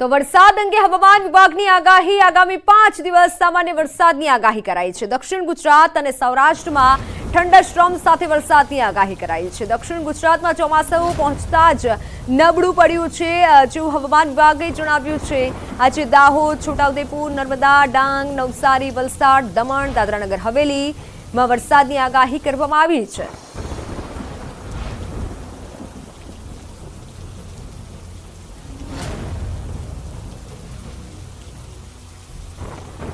તો વરસાદ અંગે હવામાન વિભાગની આગાહી આગામી પાંચ દિવસ સામાન્ય વરસાદની આગાહી કરાઈ છે. દક્ષિણ ગુજરાત અને સૌરાષ્ટ્રમાં ઠંડા સ્ટ્રોમ સાથે વરસાદની આગાહી કરાઈ છે. દક્ષિણ ગુજરાતમાં ચોમાસું પહોંચતા જ નબળું પડ્યું છે. જેવું હવામાન વિભાગે જણાવ્યું છે. આજે દાહોદ, છોટાઉદેપુર, નર્મદા, ડાંગ, નવસારી, વલસાડ, દમણ, દાદરાનગર હવેલીમાં વરસાદની આગાહી કરવામાં આવી છે.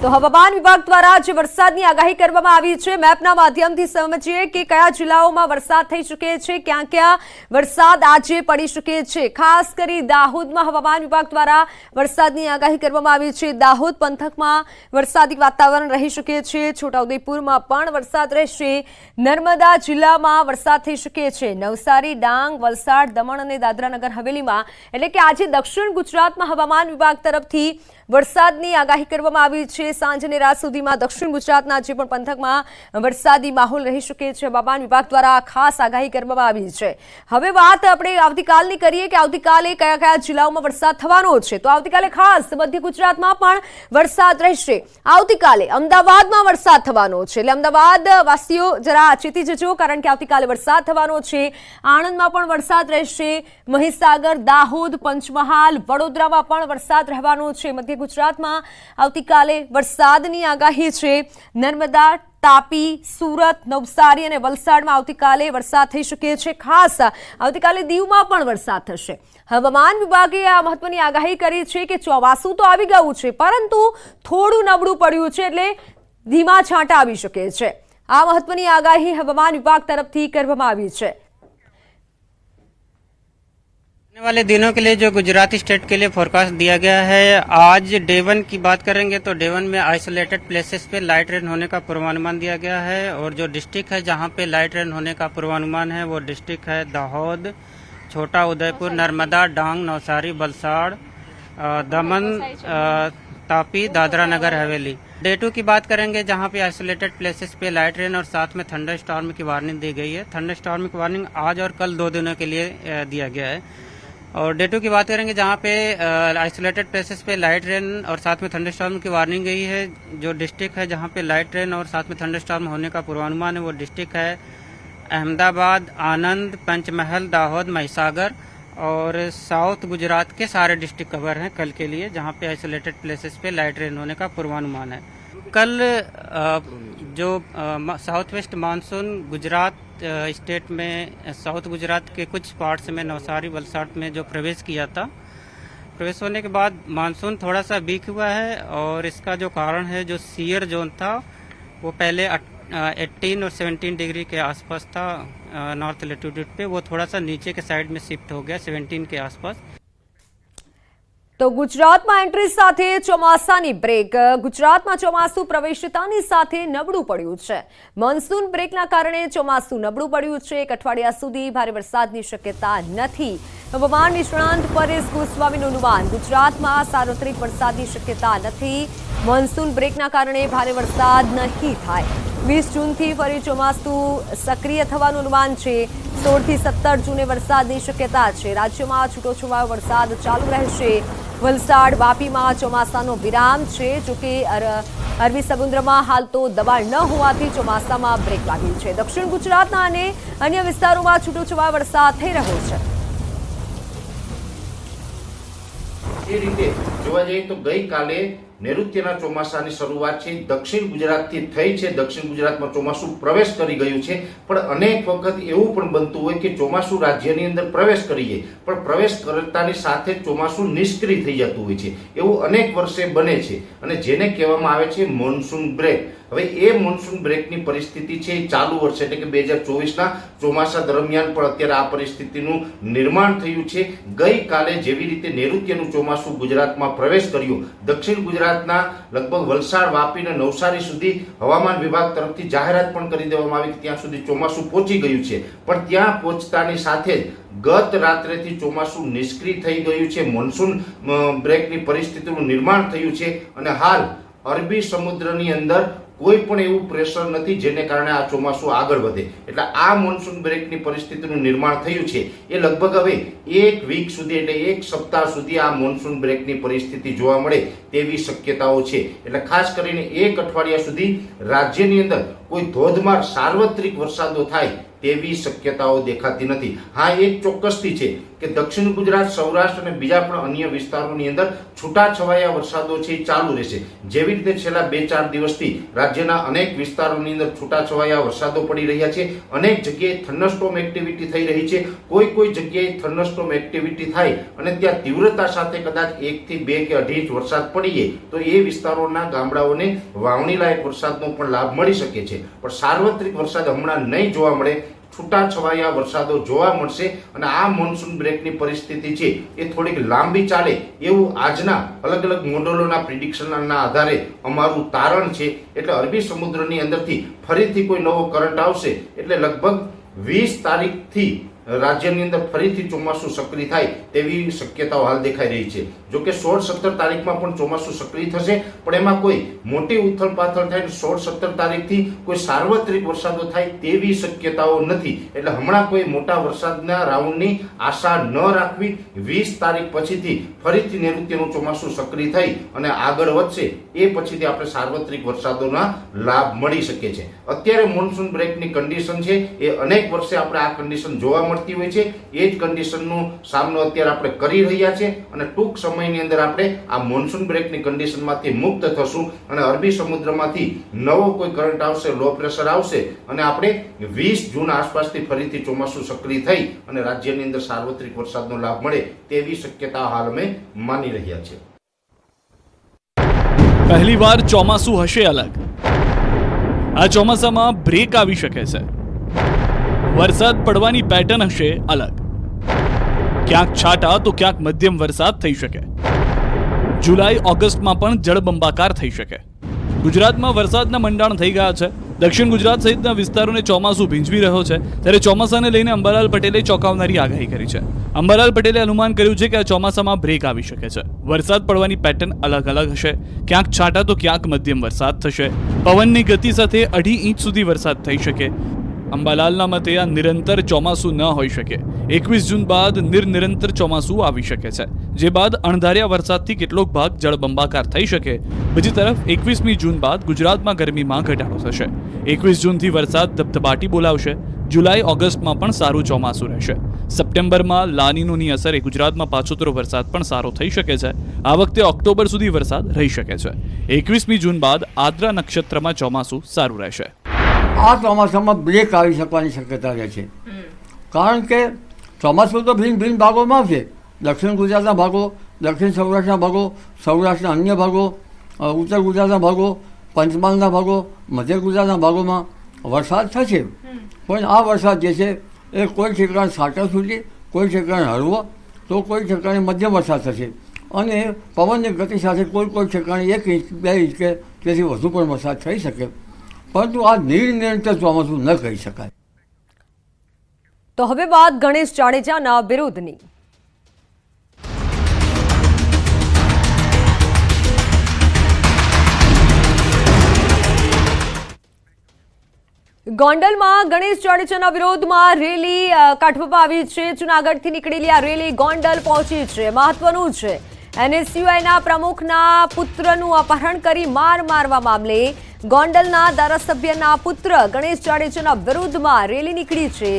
તો હવામાન વિભાગ દ્વારા જે વરસાદની આગાહી કરવામાં આવી છે. મેપના માધ્યમથી સમજીએ કે કયા જિલ્લાઓમાં વરસાદ થઈ શકે છે, ક્યાં ક્યાં વરસાદ આજે પડી શકે છે. ખાસ કરી દાહોદમાં હવામાન વિભાગ દ્વારા વરસાદની આગાહી કરવામાં આવી છે. દાહોદ પંથકમાં વરસાદી વાતાવરણ રહી શકે છે. છોટાઉદેપુરમાં પણ વરસાદ રહેશે. નર્મદા જિલ્લામાં વરસાદ થઈ શકે છે. નવસારી, ડાંગ, વલસાડ, દમણ અને દાદરાનગર હવેલીમાં. એટલે કે આજે દક્ષિણ ગુજરાતમાં હવામાન વિભાગ તરફથી વરસાદની આગાહી કરવામાં આવી છે. સાંજ અને રાત સુધીમાં દક્ષિણ ગુજરાતના જે પણ પંથકમાં વરસાદી માહોલ રહી શકે છે, હવામાન વિભાગ દ્વારા ખાસ આગાહી કરવામાં આવી છે. હવે વાત આપણે આવતીકાલની કરીએ કે આવતીકાલે કયા કયા જિલ્લાઓમાં વરસાદ થવાનો છે. તો આવતીકાલે ખાસ મધ્ય ગુજરાતમાં પણ વરસાદ રહેશે. આવતીકાલે અમદાવાદમાં વરસાદ થવાનો છે. એટલે અમદાવાદ વાસીઓ જરા ચેતી જજો, કારણ કે આવતીકાલે વરસાદ થવાનો છે. આણંદમાં પણ વરસાદ રહેશે. મહીસાગર, દાહોદ, પંચમહાલ, વડોદરામાં પણ વરસાદ રહેવાનો છે. મધ્ય ગુજરાતમાં આવતીકાલે વરસાદની આગાહી છે. નર્મદા, તાપી, સુરત, નવસારી અને વલસાડમાં આવતીકાલે વરસાદ થઈ શકે છે. ખાસ આવતીકાલે દીવમાં પણ વરસાદ થશે. હવામાન વિભાગે આ મહત્વની આગાહી કરી છે કે ચોમાસું તો આવી ગયું છે, પરંતુ થોડું નબળું પડ્યું છે એટલે ધીમા છાંટા આવી શકે છે. આ મહત્વની આગાહી હવામાન વિભાગ તરફથી કરવામાં આવી છે. आने वाले दिनों के लिए जो गुजराती स्टेट के लिए फोरकास्ट दिया गया है आज डे वन की बात करेंगे तो डे वन में आइसोलेटेड प्लेसेस पे लाइट रेन होने का पूर्वानुमान दिया गया है और जो डिस्ट्रिक्ट है जहाँ पे लाइट रेन होने का पूर्वानुमान है वो डिस्ट्रिक्ट है दाहोद छोटा उदयपुर नर्मदा डांग नवसारी बलसाड़ दमन तापी दादरा नगर हवेली। डे टू की बात करेंगे जहाँ पे आइसोलेटेड प्लेसेस पे लाइट रेन और साथ में थंडर स्टॉर्म की वार्निंग दी गई है। थंडर स्टॉर्म की वार्निंग आज और कल दो दिनों के लिए दिया गया है। और डे टू की बात करेंगे जहाँ पे आइसोलेटेड प्लेसेस पे लाइट रेन और साथ में थंडर थंडरस्टॉर्म की वार्निंग गई है। जो डिस्ट्रिक्ट है जहाँ पे लाइट रेन और साथ में थंडर थंडरस्टॉर्म होने का पूर्वानुमान है, वो डिस्ट्रिक्ट है अहमदाबाद, आनंद, पंचमहल, दाहोद, महिसागर और साउथ गुजरात के सारे डिस्ट्रिक्ट कवर हैं कल के लिए, जहाँ पे आइसोलेटेड प्लेसेस पे लाइट रेन होने का पूर्वानुमान है। कल जो south west monsoon Gujarat state में साउथ गुजरात के कुछ पार्ट्स में, नवसारी, वलसाड में जो प्रवेश किया था, प्रवेश होने के बाद मानसून थोड़ा सा वीक हुआ है और इसका जो कारण है, जो सीयर जोन था, वो पहले एट्टीन और सेवनटीन डिग्री के आसपास था नॉर्थ लेटीट्यूड पे, वो थोड़ा सा नीचे के साइड में शिफ्ट हो गया सेवनटीन के आसपास। તો ગુજરાતમાં એન્ટ્રી સાથે ચોમાસાની બ્રેક. ગુજરાતમાં ચોમાસું પ્રવેશતાની સાથે નબળું પડ્યું છે. મોન્સૂન બ્રેકના કારણે ચોમાસું નબળું પડ્યું છે. એક અઠવાડિયા સુધી ભારે વરસાદની શક્યતા નથી. હવામાન નિષ્ણાંત પરેશ ગોસ્વામીનું અનુમાન, ગુજરાતમાં સાર્વત્રિક વરસાદની શક્યતા નથી. મોન્સૂન બ્રેકના કારણે ભારે વરસાદ નહીં થાય. વીસ જૂનથી ફરી ચોમાસું સક્રિય થવાનું અનુમાન છે. સોળથી સત્તર જૂને વરસાદની શક્યતા છે. રાજ્યમાં છૂટોછવાયો વરસાદ ચાલુ રહેશે. વલસાડ વાપીમાં ચોમાસાનો વિરામ છે. જોકે અર- અરબી સમુદ્રમાં હાલ તો દબાણ ન હોવાથી ચોમાસામાં બ્રેક લાગ્યું છે. દક્ષિણ ગુજરાતના અને અન્ય વિસ્તારોમાં છૂટોછવાયો વરસાદ થઈ રહ્યો છે. એ રીતે જોવા જઈએ તો ગઈકાલે નૈઋત્યના ચોમાસાની શરૂઆત છે. દક્ષિણ ગુજરાતથી થઈ છે. દક્ષિણ ગુજરાતમાં ચોમાસું પ્રવેશ કરી ગયું છે. પણ અનેક વખત એવું પણ બનતું હોય કે ચોમાસું રાજ્યની અંદર પ્રવેશ કરીએ. પણ પ્રવેશ કરતાની સાથે ચોમાસું નિષ્ક્રિય થઈ જતું હોય છે. એવું અનેક વર્ષે બને છે. અને જેને કહેવામાં આવે છે મોન્સૂન બ્રેક હવે એ મોન્સૂન બ્રેકની પરિસ્થિતિ છે એ ચાલુ વર્ષે, એટલે કે બે હજાર ચોવીસના ચોમાસા દરમિયાન પણ અત્યારે આ પરિસ્થિતિનું નિર્માણ થયું છે. ગઈકાલે જેવી રીતે નૈઋત્યનું ચોમાસું ગુજરાતમાં પ્રવેશ કર્યું, દક્ષિણ ગુજરાતના લગભગ વલસાડ, વાપી અને નવસારી સુધી હવામાન વિભાગ તરફથી જાહેરાત પણ કરી દેવામાં આવી ત્યાં સુધી ચોમાસું પહોંચી ગયું છે. પણ ત્યાં પહોંચતાની સાથે જ ગત રાત્રેથી ચોમાસું નિષ્ક્રિય થઈ ગયું છે મોન્સૂન બ્રેકની પરિસ્થિતિનું નિર્માણ થયું છે અને હાલ અરબી સમુદ્રની અંદર કોઈ પણ એવું પ્રેશર નથી જેને કારણે આ ચોમાસું આગળ વધે. એટલે આ મોન્સૂન બ્રેકની પરિસ્થિતિનું નિર્માણ થયું છે. એ લગભગ હવે એક વીક સુધી એટલે એક સપ્તાહ સુધી આ મોન્સૂન બ્રેકની પરિસ્થિતિ જોવા મળે તેવી શક્યતાઓ છે. એટલે ખાસ કરીને એક અઠવાડિયા સુધી રાજ્યની અંદર કોઈ ધોધમાર સાર્વત્રિક વરસાદો થાય તેવી શક્યતાઓ દેખાતી નથી. હા, એક ચોક્કસથી છે. કે દક્ષિણ ગુજરાત, સૌરાષ્ટ્ર અને બીજા પણ અન્ય વિસ્તારોની અંદર છૂટાછવાયા વરસાદો છે એ ચાલુ રહેશે. જેવી રીતે છેલ્લા બે ચાર દિવસથી રાજ્યના અનેક વિસ્તારોની અંદર છૂટાછવાયા વરસાદો પડી રહ્યા છે. અનેક જગ્યાએ થન્નસ્ટોમ એક્ટિવિટી થઈ રહી છે. કોઈ કોઈ જગ્યાએ થંડરસ્ટોમ એક્ટિવિટી થાય અને ત્યાં તીવ્રતા સાથે કદાચ એકથી બે કે અઢી ઇંચ વરસાદ પડીએ, તો એ વિસ્તારોના ગામડાઓને વાવણી લાયક વરસાદનો પણ લાભ મળી શકે છે. પણ સાર્વત્રિક વરસાદ હમણાં નહીં જોવા મળે છૂટાછવાયા વરસાદો જોવા મળશે અને આ મોન્સૂન બ્રેકની પરિસ્થિતિ છે એ થોડીક લાંબી ચાલે એવું આજના અલગ અલગ મોડલોના પ્રિડિક્શનના આધારે અમારું તારણ છે. એટલે અરબી સમુદ્રની અંદરથી ફરીથી કોઈ નવો કરંટ આવશે. એટલે લગભગ વીસ તારીખથી રાજ્યની અંદર ફરીથી ચોમાસું સક્રિય થાય તેવી શક્યતાઓ હાલ દેખાઈ રહી છે. જો કે સોળ સત્તર તારીખમાં પણ ચોમાસું સક્રિય થશે, પણ એમાં કોઈ મોટી ઉથલ પાથલ થાય સોળ સત્તર તારીખથી કોઈ સાર્વત્રિક વરસાદો થાય તેવી શક્યતાઓ નથી. એટલે હમણાં કોઈ મોટા વરસાદના રાઉન્ડની આશા ન રાખવી વીસ તારીખ પછીથી ફરીથી નૈઋત્યનું ચોમાસું સક્રિય થઈ અને આગળ વધશે એ પછીથી આપણે સાર્વત્રિક વરસાદોના લાભ મળી શકે છે. અત્યારે મોન્સૂન બ્રેકની કન્ડિશન છે એ અનેક વર્ષે આપણે આ કન્ડિશન જોવા મળતી હોય છે, એ જ કન્ડિશનનો સામનો અત્યારે આપણે કરી રહ્યા છે અને ટૂંક સમયની અંદર આપણે આ મોન્સૂન બ્રેકની કન્ડિશનમાંથી મુક્ત થશું અને અરબી સમુદ્રમાંથી નવો કોઈ કરંટ આવશે લો પ્રેશર આવશે અને આપણે વીસ જૂન આસપાસથી ફરીથી ચોમાસું સક્રિય થઈ અને રાજ્યની અંદર સાર્વત્રિક વરસાદનો લાભ મળે તેવી શક્યતા હાલ અમે માની રહ્યા છીએ. પહેલી વાર ચોમાસું હશે અલગ. આ ચોમાસામાં બ્રેક આવી શકે છે. વરસાદ પડવાની પેટર્ન હશે અલગ. ક્યાંક છાટા તો ક્યાંક મધ્યમ વરસાદ થઈ શકે. જુલાઈ, ઓગસ્ટમાં પણ જળબંબાકાર થઈ શકે. ગુજરાતમાં વરસાદના મંડાણ થઈ ગયા છે. દક્ષિણ ગુજરાત સહિતના વિસ્તારોને ચોમાસું ભીંજવી રહ્યો છે. ત્યારે ચોમાસાને લઈને અંબાલાલ પટેલે ચોંકાવનારી આગાહી કરી છે. અંબાલાલ પટેલે અનુમાન કર્યું છે કે આ ચોમાસામાં બ્રેક આવી શકે છે. વરસાદ પડવાની પેટર્ન અલગ અલગ હશે. ક્યાંક છાંટા તો ક્યાંક મધ્યમ વરસાદ થશે. પવનની ગતિ સાથે અઢી ઇંચ સુધી વરસાદ થઈ શકે. અંબાલાલના મતે આ નિરંતર ચોમાસું ન હોઈ શકે. એકવીસ જૂન બાદ નિરનિરંતર ચોમાસું આવી શકે છે. જે બાદ અણધાર્યા વરસાદથી કેટલોક ભાગ જળબંબાકાર થઈ શકે. બીજી તરફ, એકવીસમી જૂન બાદ ગુજરાતમાં ગરમીમાં ઘટાડો થશે. એકવીસ જૂનથી વરસાદ ધબધબાટી બોલાવશે. જુલાઈ, ઓગસ્ટમાં પણ સારું ચોમાસું રહેશે. સપ્ટેમ્બરમાં લાનીનોની અસરે ગુજરાતમાં પાછોતરો વરસાદ પણ સારો થઈ શકે છે. આ વખતે ઓક્ટોબર સુધી વરસાદ રહી શકે છે. એકવીસમી જૂન બાદ આદ્રા નક્ષત્રમાં ચોમાસું સારું રહેશે. આ ચોમાસામાં બ્રેક આવી શકવાની શક્યતા રહે છે. કારણ કે ચોમાસું તો ભિન્ન ભિન્ન ભાગોમાં છે. દક્ષિણ ગુજરાતના ભાગો દક્ષિણ સૌરાષ્ટ્રના ભાગો સૌરાષ્ટ્રના અન્ય ભાગો ઉત્તર ગુજરાતના ભાગો પંચમહાલના ભાગો મધ્ય ગુજરાતના ભાગોમાં વરસાદ થશે. પણ આ વરસાદ જે છે એ કોઈ ઠેકાણે સાટા સુધી કોઈ ઠેકાણે હળવો તો કોઈ ઠેકાણે મધ્યમ વરસાદ થશે. અને પવનની ગતિ સાથે કોઈ કોઈ ઠેકાણે એક ઇંચ બે ઇંચ કે તેથી વધુ પણ વરસાદ થઈ શકે. પરંતુ આ નિર્નિરંતર ચોમાસું ન કહી શકાય. તો હવે વાત ગણેશ જાડેજાના વિરોધની ગોંડલમાં ગણેશ જાડેજાના વિરોધમાં રેલી કાઢવામાં આવી છે. જુનાગઢથી નીકળેલી આ રેલી ગોંડલ પહોંચી છે. મહત્વનું છે. એનએસયુઆઈના પ્રમુખના પુત્રનું અપહરણ કરી માર મારવા મામલે ગોંડલના ધારાસભ્યના પુત્ર ગણેશ જાડેજાના વિરુદ્ધમાં રેલી નીકળી છે.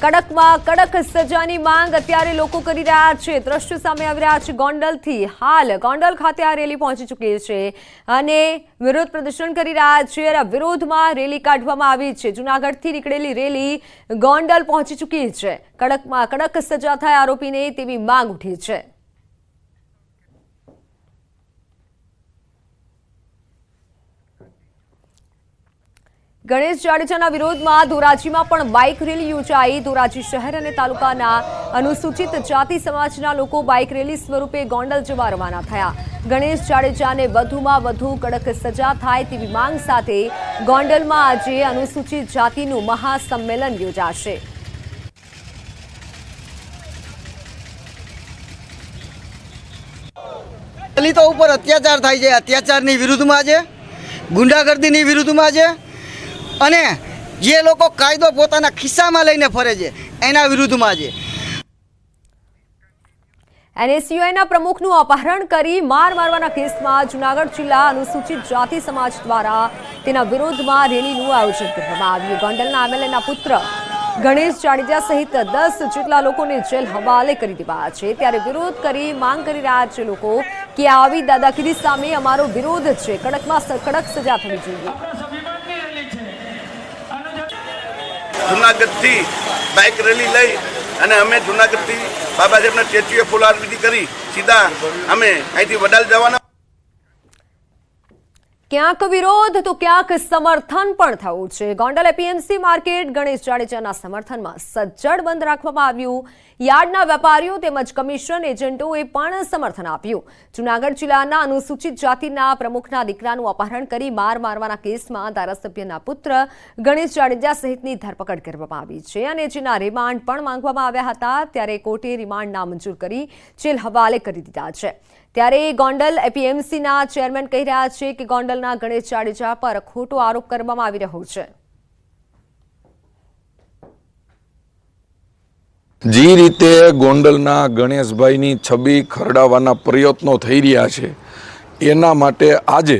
કડકમાં કડક સજાની માંગ અત્યારે લોકો કરી રહ્યા છે. દ્રશ્યો સામે આવી રહ્યા છે ગોંડલથી હાલ. ગોંડલ ખાતે આ રેલી પહોંચી ચૂકી છે અને વિરોધ પ્રદર્શન કરી રહ્યા છે અને વિરોધમાં રેલી કાઢવામાં આવી છે. જુનાગઢથી નીકળેલી રેલી ગોંડલ પહોંચી ચૂકી છે. કડકમાં કડક સજા થાય આરોપીને તેવી માંગ ઉઠી છે. ગણેશ જાડેજાના વિરોધમાં ધોરાજીમાં પણ બાઇક રેલી યોજાઈ. ધોરાજી શહેર અને તાલુકાના અનુસૂચિત જાતિ સમાજના લોકો બાઇક રેલી સ્વરૂપે ગોંડલ જવા રવાના થયા. ગણેશ જાડેજાને વધુમાં વધુ કડક સજા થાય તેવી માંગ સાથે ગોંડલમાં આજે અનુસૂચિત જાતિનું મહાસંમેલન યોજાશે. દલિતો ઉપર અત્યાચાર થાય છે. અત્યાચારની વિરુદ્ધમાં છે. ગુંડાગર્દીની વિરુદ્ધમાં છે. અને જે લોકો કાયદો પોતાના ખિસ્સામાં લઈને ફરે છે, એના વિરુદ્ધમાં છે. એનએસયુઆઈના પ્રમુખનું અપહરણ કરી માર મારવાના કેસમાં જુનાગઢ જિલ્લા અનુસૂચિત જાતિ સમાજ દ્વારા તેના વિરોધમાં રેલીનું આયોજન કરવામાં આવ્યું. ગોંડલના એમએલએના પુત્ર ગણેશ જાડેજા સહિત દસ જેટલા લોકોને જેલ હવાલે કરી દેવાયા છે. ત્યારે વિરોધ કરી માંગ કરી રહ્યા છે લોકો કે આવી દાદાગીરી સામે અમારો વિરોધ છે. કડકમાં કડક સજા થવી જોઈએ. જુનાગઢથી બાઇક રેલી લઈ અને અમે જુનાગઢથી બાબા સાહેબના સ્ટેચ્યુએ ફૂલારવિધિ કરી. સીધા અમે અહીંથી વડાલ જવાના ક્યાંક વિરોધ તો ક્યાંક સમર્થન પણ થયું છે. ગોંડલ એપીએમસી માર્કેટ ગણેશ જાડેજાના સમર્થનમાં સજ્જડ બંધ રાખવામાં આવ્યું. યાર્ડના વેપારીઓ તેમજ કમિશન એજન્ટોએ પણ સમર્થન આપ્યું. જૂનાગઢ જિલ્લાના અનુસૂચિત જાતિના પ્રમુખના દીકરાનું અપહરણ કરી માર મારવાના કેસમાં ધારાસભ્યના પુત્ર ગણેશ જાડેજા સહિતની ધરપકડ કરવામાં આવી છે અને જેના રિમાન્ડ પણ માંગવામાં આવ્યા હતા. ત્યારે કોર્ટે રિમાન્ડ નામંજૂર કરી જેલ હવાલે કરી દીધા છે. ત્યારે ગોંડલ એપીએમસીના ચેરમેન કહી રહ્યા છે કે ગોંડલના ગણેશ જાડેજા પર ખોટો આરોપ કરવામાં આવી રહ્યો છે. જે રીતે ગોંડલના ગણેશભાઈની છબી ખરડાવવાના પ્રયત્નો થઈ રહ્યા છે. એના માટે આજે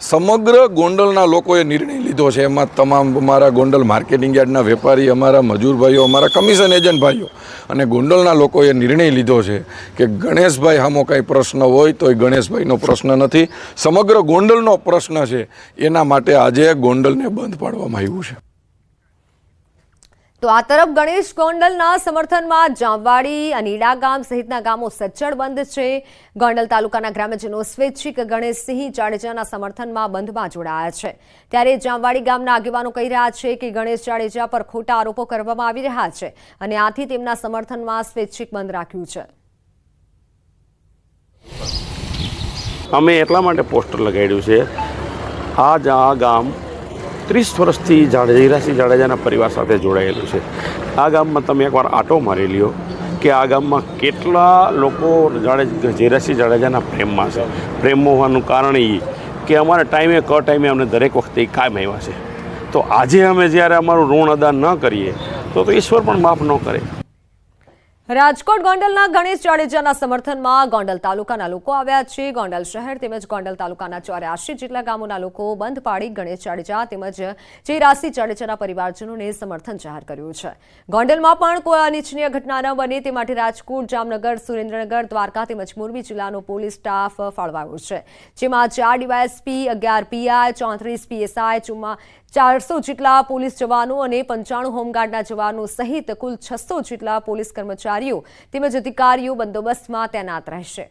સમગ્ર ગોંડલના લોકોએ નિર્ણય લીધો છે. એમાં તમામ અમારા ગોંડલ માર્કેટિંગ યાર્ડના વેપારી, અમારા મજૂર ભાઈઓ અમારા કમિશન એજન્ટ ભાઈઓ અને ગોંડલના લોકોએ નિર્ણય લીધો છે કે ગણેશભાઈ આમો કાંઈ પ્રશ્ન હોય તો એ ગણેશભાઈનો પ્રશ્ન નથી. સમગ્ર ગોંડલનો પ્રશ્ન છે. એના માટે આજે ગોંડલને બંધ પાડવામાં આવ્યું છે. તો આ તરફ ગણેશ ગોંડલના સમર્થનમાં જામવાડી અનીડા ગામ સહિતના ગામો સજ્જડ બંધ છે. ગોંડલ તાલુકાના ગ્રામજનો સ્વૈચ્છિક ગણેશસિંહ જાડેજાના સમર્થનમાં બંધમાં જોડાયા છે. ત્યારે જામવાડી ગામના આગેવાનો કહી રહ્યા છે કે ગણેશ જાડેજા પર ખોટા આરોપો કરવામાં આવી રહ્યા છે અને આથી તેમના સમર્થનમાં સ્વૈચ્છિક બંધ રાખ્યું છે. અમે એટલા માટે પોસ્ટર લગાડ્યું છે. આ ગામ ત્રીસ વર્ષથી જાડેરાસિંહ જાડેજાના પરિવાર સાથે જોડાયેલું છે. આ ગામમાં તમે એકવાર આટો મારી લ્યો કે આ ગામમાં કેટલા લોકો જાડે હીરાસિંહ જાડેજાના પ્રેમમાં છે. પ્રેમ હોવાનું કારણ એ કે અમારા ટાઈમે ક ટાઈમે અમને દરેક વખતે કાયમ આવ્યા છે. તો આજે અમે જ્યારે અમારું ઋણ અદા ન કરીએ, તો તો ઈશ્વર પણ માફ ન કરે. રાજકોટ ગોંડલના ગણેશ જાડેજાના સમર્થનમાં ગોંડલ તાલુકાના લોકો આવ્યા છે. ગોંડલ શહેર તેમજ ગોંડલ તાલુકાના ચોર્યાસી જેટલા ગામોના લોકો બંધ પાડી ગણેશ જાડેજા તેમજ ચેરાસી જાડેજાના પરિવારજનોને સમર્થન જાહેર કર્યું છે. ગોંડલમાં પણ કોઈ અનિચ્છનીય ઘટના ન બને તે માટે રાજકોટ, જામનગર, સુરેન્દ્રનગર, દ્વારકા તેમજ મોરબી જિલ્લાનો પોલીસ સ્ટાફ ફાળવાયો છે. જેમાં ચાર ડીવાયએસપી, અગિયાર પીઆઈ, ચોત્રીસ પીએસઆઈ ચુમ્મા ચારસો જેટલા પોલીસ જવાનો અને પંચાણું હોમગાર્ડના જવાનો સહિત કુલ છસો જેટલા પોલીસ કર્મચારીઓ તેમજ અધિકારીઓ બંદોબસ્તમાં તૈનાત રહેશે.